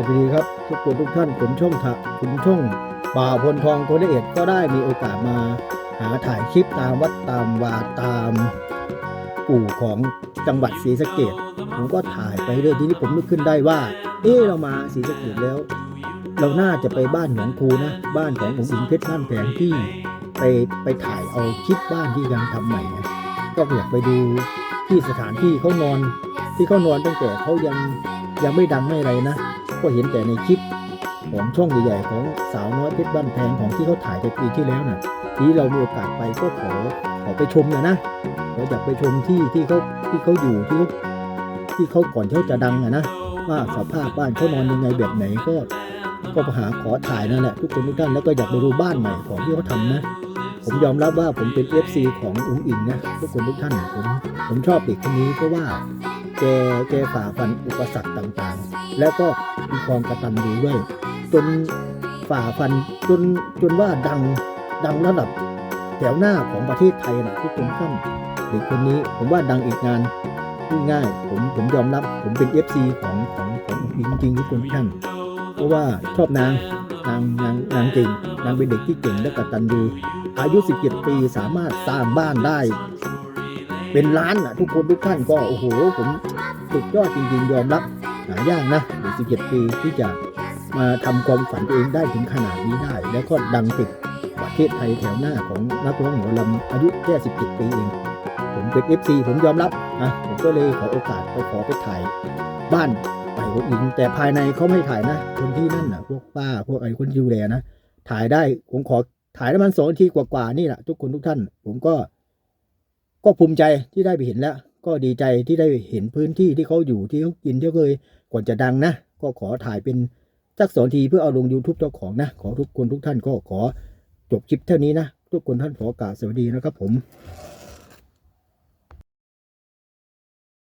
สวัสดีครับทุกคนทุกท่านผมช่องทะคุณช่องป่าพลทองโคเดเอ็ดก็ได้มีโอกาสมาหาถ่ายคลิปตามวัดตามวาตามปู่ของจังหวัดศรีสะเกดผมก็ถ่ายไปเรื่อยทีนี้ผมนึกขึ้นได้ว่า เออเรามาศรีสะเกดแล้ว เราน่าจะไปบ้านหนองคูนะ บ้านของผมสิงเพชรบ้านแผงที่ไปไปถ่ายเอาคลิปบ้านที่กำลังทำใหม่นะก็อยากไปดูที่สถานที่เขานอน ที่เขานอนตั้งแต่เขายังยังไม่ดังไม่อะไรนะ ก็เห็นแต่ในคลิปของช่องใหญ่ๆของสาวน้อยเพชรบ้านแพงของที่เขาถ่ายในปีที่แล้วน่ะทีนี้เรามีโอกาสไปก็ขอขอไปชมนะนะเราอยากไปชมที่ที่เขาที่เขาอยู่ที่เขาที่เขาก่อนเขาจะดังอะนะว่าสภาพบ้านเขานอนยังไงแบบไหนก็ ก็หาขอถ่ายนั่นแหละทุกคนทุกท่านแล้วก็อยากไปดูบ้านใหม่ของที่เขาทำนะ ผมยอมรับว่าผมเป็น FC ของอุ้งอิงนะทุกคนทุกท่านผมผมชอบเด็กคนนี้เพราะว่า แกแกฝ่าฟันอุปสรรคต่างๆ แล้วก็มีความกระตันยูด้วย จนฝ่าฟันจนจนว่าดังดังระดับแถวหน้าของประเทศไทยนะทุกคนทุกท่านเด็กคนนี้ผมว่าดังอีกงานง่ายผมผมยอมรับ ผมเป็น FC ของของของอุ้งอิงจริงทุกคนท่านเพราะว่าชอบนางนางนางนางเก่งนางเป็นเด็กที่เก่งและกตัญญูอายุ 17 ปีสามารถสร้างบ้านได้ เป็นล้านอะทุกคนทุกท่านก็โอ้โห ผมสุดยอดจริงๆยอมรับหายากนะเด็ก17ปีที่จะมาทำความฝันตัวเองได้ถึงขนาดนี้ได้ แล้วก็ดังติดประเทศไทยแถวหน้าของนักร้องหมอลำอายุแค่17ปีเอง ผมเป็น FC ผมยอมรับนะผมก็เลยขอโอกาสไปขอไปถ่ายบ้านไปคนอื่นแต่ภายในเขาไม่ถ่ายนะ คนที่นั่นน่ะพวกป้าพวกไอ้คนดูแลนะ ถ่ายได้ผมขอถ่ายได้มันสองนาทีกว่าๆนี่แหละทุกคนทุกท่าน ผมก็ ก็ภูมิใจที่ได้ไปเห็นแล้ว ก็ดีใจที่ได้เห็นพื้นที่ที่เขาอยู่ที่เขากินที่เขาเคยก่อนจะดังนะ ก็ขอถ่ายเป็นสักสองทีเพื่อเอาลง YouTube เจ้าของนะ ขอทุกคนทุกท่านก็ขอจบคลิปเท่านี้นะ ทุกคนท่านขอกราบสวัสดีนะครับผม